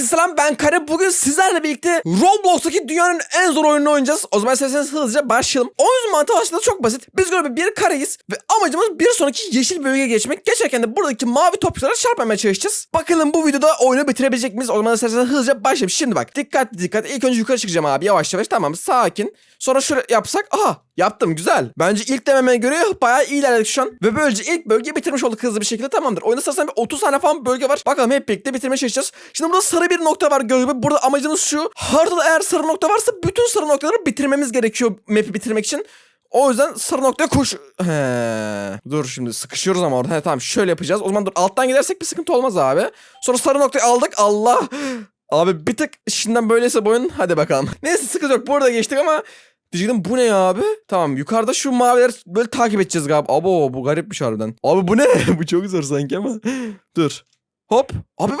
Herkese selam ben Kare. Bugün sizlerle birlikte Roblox'taki dünyanın en zor oyununu oynayacağız. O zaman isterseniz hızlıca başlayalım. Oyunun mantığı aslında çok basit. Biz göre bir kareyiz ve amacımız bir sonraki yeşil bölgeye geçmek. Geçerken de buradaki mavi topçulara çarpmamaya çalışacağız. Bakalım bu videoda oyunu bitirebilecek miyiz? O zaman isterseniz hızlıca başlayalım. Şimdi bak dikkat dikkat. İlk önce yukarı çıkacağım abi yavaş yavaş. Tamam sakin. Sonra şöyle yapsak. Aha yaptım güzel. Bence ilk dememe göre bayağı iyi ilerledik şu an. Ve böylece ilk bölgeyi bitirmiş olduk hızlı bir şekilde tamamdır. Oyunda sanırsam bir 30 tane falan bölge var. Bakalım hep birlikte bitirmeye çalışacağız. Şimdi burada sarı bir nokta var gördüğünüz gibi. Burada amacımız şu. Haritada eğer sarı nokta varsa bütün sarı noktaları bitirmemiz gerekiyor map'i bitirmek için. O yüzden sarı noktaya koş... He. Dur şimdi sıkışıyoruz ama orada. He, tamam şöyle yapacağız. O zaman dur alttan gidersek bir sıkıntı olmaz abi. Sonra sarı noktayı aldık. Allah. Abi bir tık şimdiden böyleyse boyun hadi bakalım. Neyse sıkıntı yok. Burada geçtik ama Diyecektim bu ne abi? Tamam yukarıda şu mavileri böyle takip edeceğiz galiba. Abo bu garipmiş harbiden. Abi bu ne? bu çok zor sanki ama. Dur. Hop. Abi?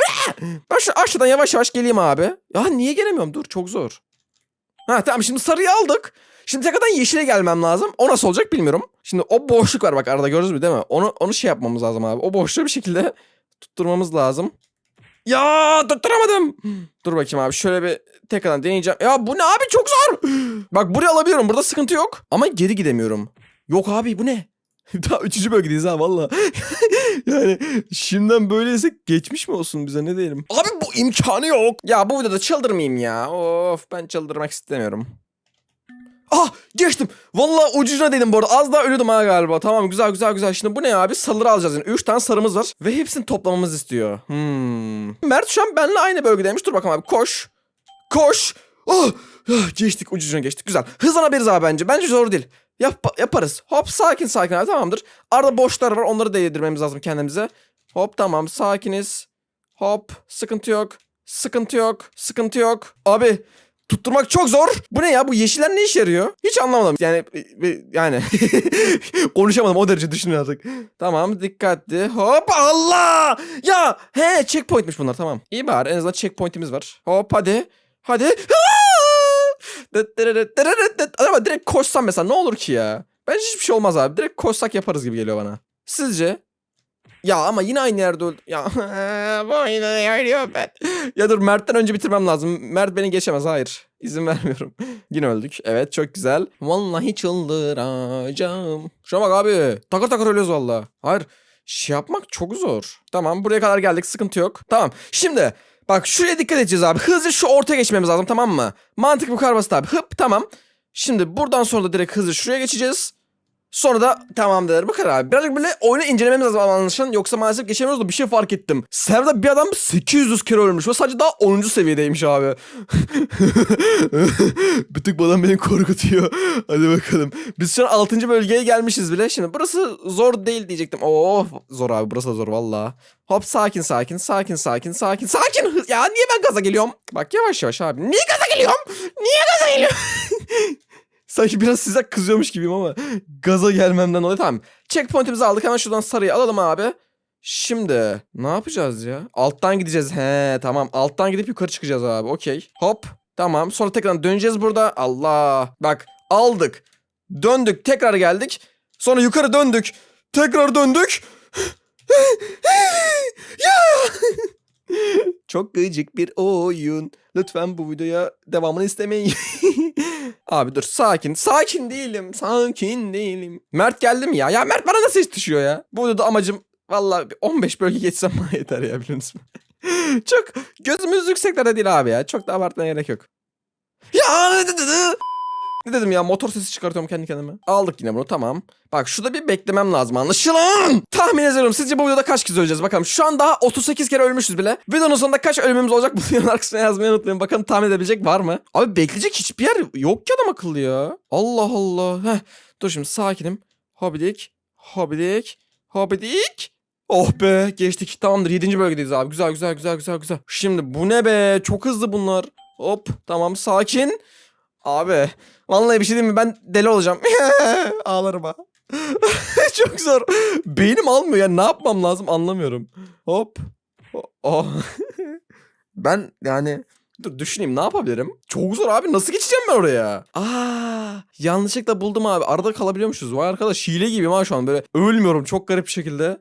Ben şu aşağıdan yavaş yavaş geleyim abi. Ya niye gelemiyorum? Dur çok zor. Ha tamam şimdi sarıyı aldık. Şimdi tekrardan yeşile gelmem lazım. O nasıl olacak bilmiyorum. Şimdi o boşluk var bak arada gördünüz mü değil mi? Onu onu şey yapmamız lazım abi. O boşluğu bir şekilde tutturmamız lazım. Ya tutturamadım. Dur bakayım abi şöyle bir tekrardan deneyeceğim. Ya bu ne abi çok zor. Bak buraya alabiliyorum burada sıkıntı yok. Ama geri gidemiyorum. Yok abi bu ne? Daha üçüncü bölgedeyiz ha valla. yani şimdiden böyleyse geçmiş mi olsun bize ne diyelim. Abi bu imkanı yok. Ya bu videoda çıldırmayayım ya. Of ben çıldırmak istemiyorum. Ah geçtim. Valla ucuna dedim bu arada. Az daha ölüyordum ha galiba. Tamam güzel güzel güzel. Şimdi bu ne abi? Sarıları alacağız yani. 3 tane sarımız var. Ve hepsini toplamamız istiyor. Hmm. Mert şu an benimle aynı bölgedeymiş. Dur bakalım abi koş. Koş. Oh, ah, geçtik ucuna geçtik. Güzel. Hızlanabiliriz abi bence. Bence zor değil. Yap, yaparız. Hop sakin sakin abi tamamdır. Arada boşlar var. Onları değdirmemiz lazım kendimize. Hop tamam sakiniz. Hop sıkıntı yok. Sıkıntı yok. Sıkıntı yok. Abi tutturmak çok zor. Bu ne ya? Bu yeşiller ne işe yarıyor? Hiç anlamadım. Yani e, yani konuşamadım o derece düşünün artık. Tamam dikkatli. Hop Allah! Ya he checkpointmiş bunlar tamam. İyi bari en azından checkpointimiz var. Hop hadi. Hadi. Ama direkt koşsam mesela ne olur ki ya? Bence hiçbir şey olmaz abi. Direkt koşsak yaparız gibi geliyor bana. Sizce? Ya ama yine aynı yerde öldü. Ya bu oyunu yarıyor ben. ya dur Mert'ten önce bitirmem lazım. Mert beni geçemez. Hayır. İzin vermiyorum. yine öldük. Evet çok güzel. Vallahi çıldıracağım. Şuna bak abi. Takır takır ölüyoruz valla. Hayır. Şey yapmak çok zor. Tamam buraya kadar geldik. Sıkıntı yok. Tamam. Şimdi bak şuraya dikkat edeceğiz abi. Hızlı şu ortaya geçmemiz lazım tamam mı? Mantık bu kadar basit abi. Hıp tamam. Şimdi buradan sonra da direkt hızlı şuraya geçeceğiz. Sonra da tamamdır. Bu kadar abi. Birazcık böyle oyunu incelememiz lazım anlaşılan. Yoksa maalesef geçemiyoruz da bir şey fark ettim. Serverda bir adam 800 kere ölmüş ve sadece daha 10. seviyedeymiş abi. bir tık bu beni korkutuyor. Hadi bakalım. Biz şu an 6. bölgeye gelmişiz bile. Şimdi burası zor değil diyecektim. Oo zor abi burası da zor valla. Hop sakin sakin sakin sakin sakin sakin. Ya niye ben gaza geliyorum? Bak yavaş yavaş abi. Niye gaza geliyorum? Niye gaza geliyorum? Sanki biraz size kızıyormuş gibiyim ama gaza gelmemden dolayı tamam. Checkpoint'imizi aldık hemen şuradan sarıyı alalım abi. Şimdi ne yapacağız ya? Alttan gideceğiz. He tamam alttan gidip yukarı çıkacağız abi okey. Hop tamam sonra tekrar döneceğiz burada. Allah bak aldık. Döndük tekrar geldik. Sonra yukarı döndük. Tekrar döndük. ya! Çok gıcık bir oyun. Lütfen bu videoya devamını istemeyin. Abi dur sakin. Sakin değilim. Sakin değilim. Mert geldi mi ya? Ya Mert bana nasıl yetişiyor ya? Bu videoda amacım valla 15 bölge geçsem bana yeter ya biliyorsunuz mu? Çok gözümüz yükseklerde değil abi ya. Çok da abartmaya gerek yok. Ya ne dedim ya motor sesi çıkartıyorum kendi kendime. Aldık yine bunu tamam. Bak şurada bir beklemem lazım anlaşılan. Tahmin ediyorum sizce bu videoda kaç kez öleceğiz bakalım. Şu an daha 38 kere ölmüşüz bile. Videonun sonunda kaç ölümümüz olacak bu videonun arkasına yazmayı unutmayın. Bakalım tahmin edebilecek var mı? Abi bekleyecek hiçbir yer yok ki adam akıllı ya. Allah Allah. Heh. Dur şimdi sakinim. Hobidik. Hobidik. Hobidik. Oh be geçtik. Tamamdır 7. bölgedeyiz abi. Güzel güzel güzel güzel güzel. Şimdi bu ne be? Çok hızlı bunlar. Hop tamam sakin. Abi vallahi bir şey diyeyim mi ben deli olacağım. Ağlarım ha. Çok zor. Beynim almıyor ya ne yapmam lazım anlamıyorum. Hop. Oh. ben yani dur düşüneyim ne yapabilirim? Çok zor abi nasıl geçeceğim ben oraya? Aa yanlışlıkla buldum abi. Arada kalabiliyormuşuz. Vay arkadaş hile gibiyim ha şu an böyle ölmüyorum çok garip bir şekilde.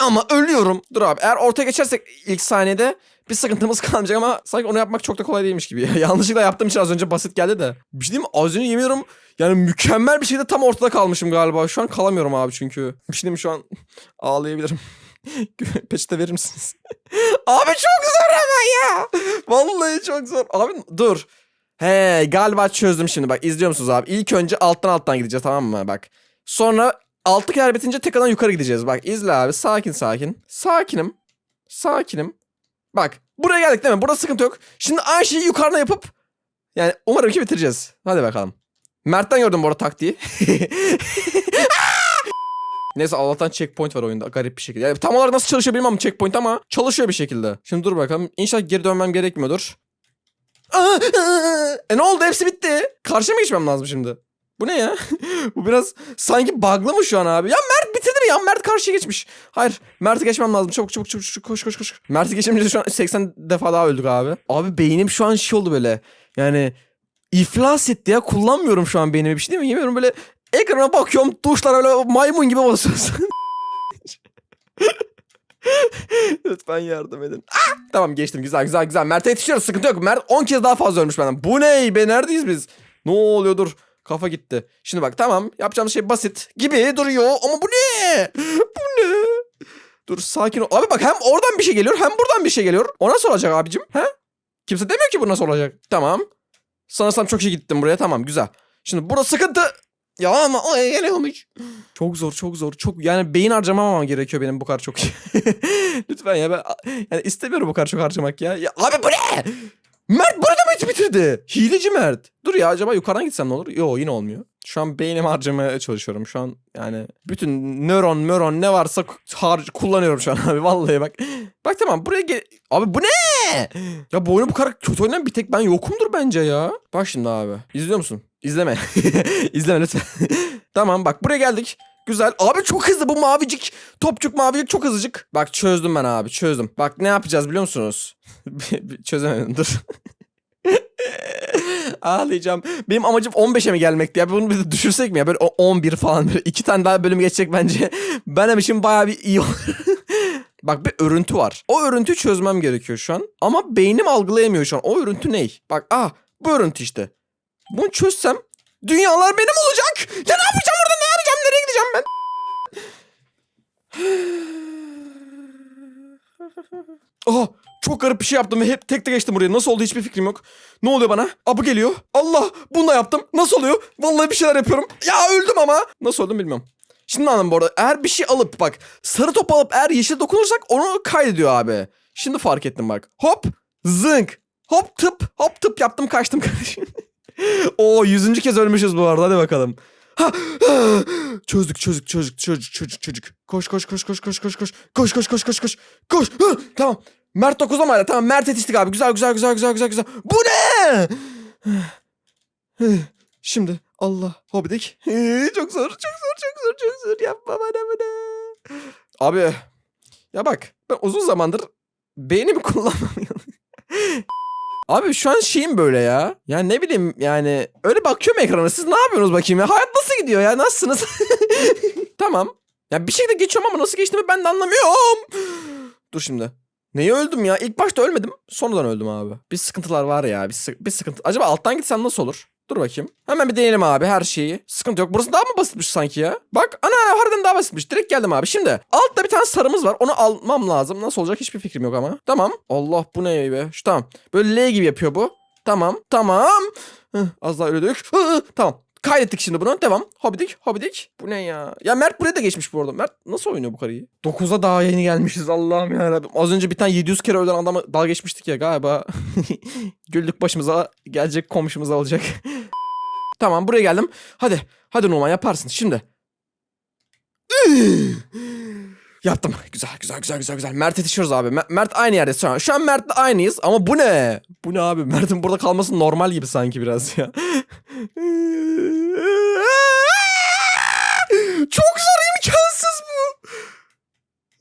Ama ölüyorum. Dur abi eğer ortaya geçersek ilk saniyede bir sıkıntımız kalmayacak ama sanki onu yapmak çok da kolay değilmiş gibi. Yanlışlıkla yaptığım için az önce basit geldi de. Bir şey diyeyim mi? Az önce yemin ediyorum yani mükemmel bir şekilde tam ortada kalmışım galiba. Şu an kalamıyorum abi çünkü. Bir şey diyeyim şu an ağlayabilirim. Peçete verir misiniz? abi çok zor ama ya. Vallahi çok zor. Abi dur. He galiba çözdüm şimdi bak izliyor musunuz abi? İlk önce alttan alttan gideceğiz tamam mı bak. Sonra altı kere bitince tekrardan yukarı gideceğiz. Bak izle abi sakin sakin. Sakinim. Sakinim. Bak buraya geldik değil mi? Burada sıkıntı yok. Şimdi aynı şeyi yukarıda yapıp yani umarım ki bitireceğiz. Hadi bakalım. Mert'ten gördüm bu arada taktiği. Neyse Allah'tan checkpoint var oyunda garip bir şekilde. Yani tam olarak nasıl çalışıyor bilmem checkpoint ama çalışıyor bir şekilde. Şimdi dur bakalım. İnşallah geri dönmem gerekmiyordur. Aa, E ne oldu hepsi bitti. Karşıya mı geçmem lazım şimdi? Bu ne ya? Bu biraz sanki bug'lı mı şu an abi? Ya Mert ya? Mert karşıya geçmiş. Hayır Mert'i geçmem lazım. Çabuk çabuk çabuk, çabuk koş koş koş. Mert'i geçemeyince şu an 80 defa daha öldük abi. Abi beynim şu an şey oldu böyle. Yani iflas etti ya. Kullanmıyorum şu an beynimi bir şey değil mi? Yemiyorum böyle ekrana bakıyorum tuşlara öyle maymun gibi basıyorsun. Lütfen yardım edin. Ah! Tamam geçtim güzel güzel güzel. Mert'e yetişiyoruz sıkıntı yok. Mert 10 kez daha fazla ölmüş benden. Bu ne be neredeyiz biz? Ne oluyor dur. Kafa gitti. Şimdi bak tamam yapacağımız şey basit gibi duruyor ama bu ne? Bu ne? Dur sakin ol. Abi bak hem oradan bir şey geliyor hem buradan bir şey geliyor. O nasıl olacak abicim? He? Kimse demiyor ki bu nasıl olacak. Tamam. Sanırsam çok iyi gittim buraya tamam güzel. Şimdi burada sıkıntı. Ya ama o olmuş. Çok zor çok zor. Çok yani beyin harcamamam gerekiyor benim bu kadar çok. Lütfen ya ben yani istemiyorum bu kadar çok harcamak ya. ya abi bu ne? Mert burada mı bitirdi? Hileci Mert. Dur ya acaba yukarıdan gitsem ne olur? Yo yine olmuyor. Şu an beynimi harcamaya çalışıyorum. Şu an yani bütün nöron nöron ne varsa har kullanıyorum şu an abi. Vallahi bak. Bak tamam buraya gel... Abi bu ne? Ya bu oyunu bu kadar kötü oynayan bir tek ben yokumdur bence ya. Bak şimdi abi. İzliyor musun? İzleme. İzleme lütfen. tamam bak buraya geldik. Güzel. Abi çok hızlı bu mavicik. Topçuk mavicik çok hızlıcık. Bak çözdüm ben abi çözdüm. Bak ne yapacağız biliyor musunuz? Çözemedim dur. Ağlayacağım. Benim amacım 15'e mi gelmekti ya? Bunu bir de düşürsek mi ya? Böyle o- 11 falan. Böyle iki tane daha bölüm geçecek bence. Benim için bayağı bir iyi olur. Bak bir örüntü var. O örüntüyü çözmem gerekiyor şu an. Ama beynim algılayamıyor şu an. O örüntü ne? Bak ah bu örüntü işte. Bunu çözsem dünyalar benim olacak. Ya ne yapacağım orada gideceğim ben? Aha çok garip bir şey yaptım ve hep tek tek geçtim buraya. Nasıl oldu hiçbir fikrim yok. Ne oluyor bana? Aa bu geliyor. Allah bunu da yaptım. Nasıl oluyor? Vallahi bir şeyler yapıyorum. Ya öldüm ama. Nasıl öldüm bilmiyorum. Şimdi anladım bu arada. Eğer bir şey alıp bak sarı top alıp eğer yeşil dokunursak onu kaydediyor abi. Şimdi fark ettim bak. Hop zınk. Hop tıp hop tıp yaptım kaçtım kardeşim. Oo yüzüncü kez ölmüşüz bu arada hadi bakalım. Ha, ha. Çözdük çözdük çözdük çözdük çözdük çözdük. Koş koş koş koş koş koş koş. Koş koş koş koş koş. Koş. Tamam. Mert 9'da mı hala? Tamam Mert yetiştik abi. Güzel güzel güzel güzel güzel güzel. Bu ne? Şimdi Allah hobidik. Çok zor çok zor çok zor çok zor. Yapma bana bunu. Abi ya bak ben uzun zamandır beynimi kullanmıyorum. Abi şu an şeyim böyle ya. Ya ne bileyim yani öyle bakıyorum ekrana. Siz ne yapıyorsunuz bakayım ya? Hayat nasıl gidiyor ya? Nasılsınız? tamam. Ya bir şekilde geçiyorum ama nasıl geçtiğimi ben de anlamıyorum. Dur şimdi. Neyi öldüm ya? İlk başta ölmedim. Sonradan öldüm abi. Bir sıkıntılar var ya. Bir, sı- bir sıkıntı. Acaba alttan gitsem nasıl olur? Dur bakayım. Hemen bir deneyelim abi her şeyi. Sıkıntı yok. Burası daha mı basitmiş sanki ya? Bak ana harbiden daha basitmiş. Direkt geldim abi. Şimdi altta bir tane sarımız var. Onu almam lazım. Nasıl olacak hiçbir fikrim yok ama. Tamam. Allah bu ne be? Şu tamam. Böyle L gibi yapıyor bu. Tamam. Tamam. Hıh, az daha. Hı, hı, Tamam. Kaydettik şimdi bunu. Devam. Hobidik. Hobidik. Bu ne ya? Ya Mert buraya da geçmiş bu arada. Mert nasıl oynuyor bu karıyı? 9'a daha yeni gelmişiz Allah'ım ya Az önce bir tane 700 kere ölen adamı dalga geçmiştik ya galiba. Güldük başımıza gelecek komşumuza olacak. tamam buraya geldim. Hadi. Hadi Numan yaparsın. Şimdi. Yaptım. Güzel güzel güzel güzel güzel. Mert yetişiyoruz abi. Mer- Mert aynı yerde şu an. Şu an Mert'le aynıyız ama bu ne? Bu ne abi? Mert'in burada kalması normal gibi sanki biraz ya. Çok zor imkansız bu.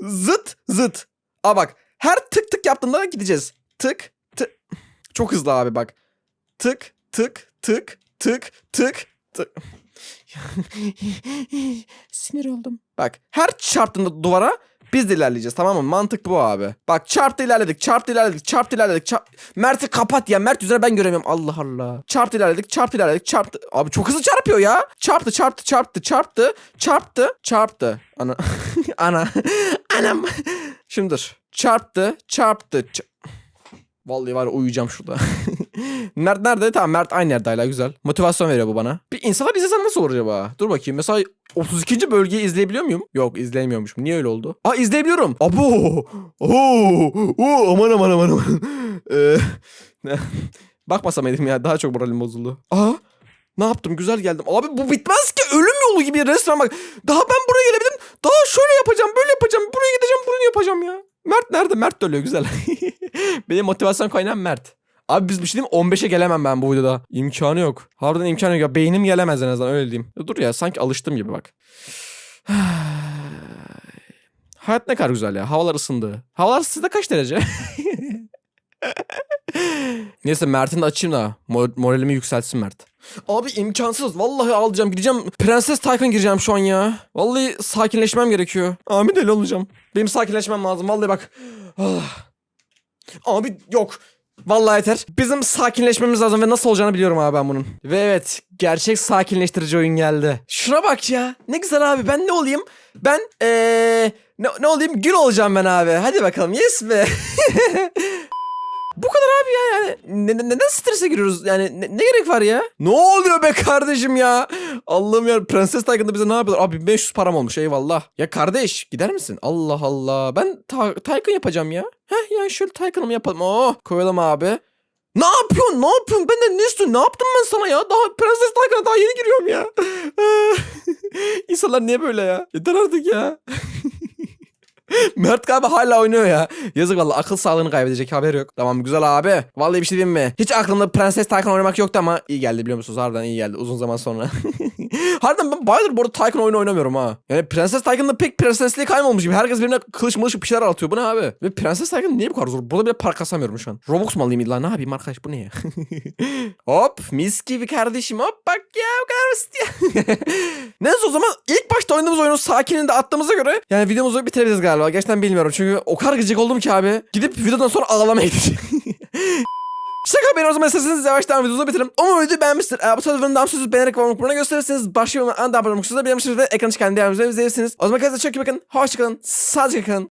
Zıt zıt. Aa bak her tık tık yaptığında gideceğiz. Tık tık. Çok hızlı abi bak. Tık tık tık tık tık tık. Sinir oldum. Bak her çarptığında duvara biz de ilerleyeceğiz tamam mı? Mantık bu abi. Bak çarptı ilerledik, çarptı ilerledik, çarptı ilerledik. Çarp... Mert'i kapat ya. Mert üzerine ben göremiyorum. Allah Allah. Çarptı ilerledik, çarptı ilerledik, çarptı. Abi çok hızlı çarpıyor ya. Çarptı, çarptı, çarptı, çarptı, çarptı, çarptı. Ana. Ana. Anam. Şimdi dur. Çarptı, çarptı. ça- Vallahi var ya uyuyacağım şurada. Mert nerede? Tamam Mert aynı yerde hala güzel. Motivasyon veriyor bu bana. Bir insanlar izlesem nasıl olur acaba? Dur bakayım. Mesela 32. bölgeyi izleyebiliyor muyum? Yok izleyemiyormuşum. Niye öyle oldu? Aa izleyebiliyorum. Abo. Oo. Oo. Aman aman aman aman. Ee, Bakmasam edim ya. Daha çok moralim bozuldu. Aa. Ne yaptım? Güzel geldim. Abi bu bitmez ki. Ölüm yolu gibi resmen bak. Daha ben buraya gelebilirim. Daha şöyle yapacağım. Böyle yapacağım. Buraya gideceğim. Bunu yapacağım ya. Mert nerede? Mert de ölüyor. Güzel. Benim motivasyon kaynağım Mert. Abi biz bir şey diyeyim mi? 15'e gelemem ben bu videoda. İmkanı yok. Harbiden imkanı yok. Ya beynim gelemez en azından öyle diyeyim. Dur ya sanki alıştım gibi bak. Hayat ne kadar güzel ya. Havalar ısındı. Havalar sizde kaç derece? Neyse Mert'in de açayım da mor- moralimi yükseltsin Mert. Abi imkansız. Vallahi alacağım. Gideceğim. Prenses Tycoon gireceğim şu an ya. Vallahi sakinleşmem gerekiyor. Abi deli olacağım. Benim sakinleşmem lazım. Vallahi bak. Ah. Abi yok. Vallahi yeter. Bizim sakinleşmemiz lazım ve nasıl olacağını biliyorum abi ben bunun. Ve evet gerçek sakinleştirici oyun geldi. Şuna bak ya. Ne güzel abi ben ne olayım? Ben eee ne, ne olayım? Gül olacağım ben abi. Hadi bakalım yes be. Bu kadar abi ya yani. Ne- ne- neden strese giriyoruz? Yani ne, ne gerek var ya? Ne oluyor be kardeşim ya? Allah'ım ya Prenses Tycoon'da bize ne yapıyorlar? Abi 500 param olmuş eyvallah. Ya kardeş gider misin? Allah Allah. Ben ta- Tycoon yapacağım ya. Heh ya şöyle Tycoon'ımı yapalım. Oh koyalım abi. Ne yapıyorsun? Ne yapıyorsun? Benden ne istiyorsun? Ne yaptım ben sana ya? Daha Prenses Tycoon'a daha yeni giriyorum ya. İnsanlar niye böyle ya? Yeter artık ya. Mert galiba hala oynuyor ya. Yazık valla akıl sağlığını kaybedecek haber yok. Tamam güzel abi. Vallahi bir şey diyeyim mi? Hiç aklımda Prenses Tycoon oynamak yoktu ama iyi geldi biliyor musunuz? Harbiden iyi geldi uzun zaman sonra. Harbiden ben bayağıdır bu arada Tycoon oyunu oynamıyorum ha. Yani Prenses Tycoon'da pek prensesliği kaybolmuş gibi. Herkes birbirine kılıç mılıç bir şeyler atıyor. Bu ne abi? Ve Prenses Tycoon niye bu kadar zor? Burada bile para kasamıyorum şu an. Robux mu alayım illa? Ne yapayım arkadaş bu ne ya? Hop mis gibi kardeşim hop bak ya bu kadar basit ya. Neyse o zaman ilk başta oynadığımız oyunun sakinini de attığımıza göre yani videomuzu bitirebiliriz galiba. Gerçekten bilmiyorum çünkü o kadar gıcık oldum ki abi. Gidip videodan sonra ağlamaya gideceğim. Şaka beni o zaman isterseniz yavaştan videomuzu bitirelim. Umarım videoyu beğenmiştir. Eğer bu tarz videoların daha sözü beğenerek ve abone gösterirseniz başka bir anda abone olmak benim için de ekranı çıkan diğer videoları izleyebilirsiniz. O zaman kendinize çok iyi bakın. Hoşçakalın. Sadece kalın.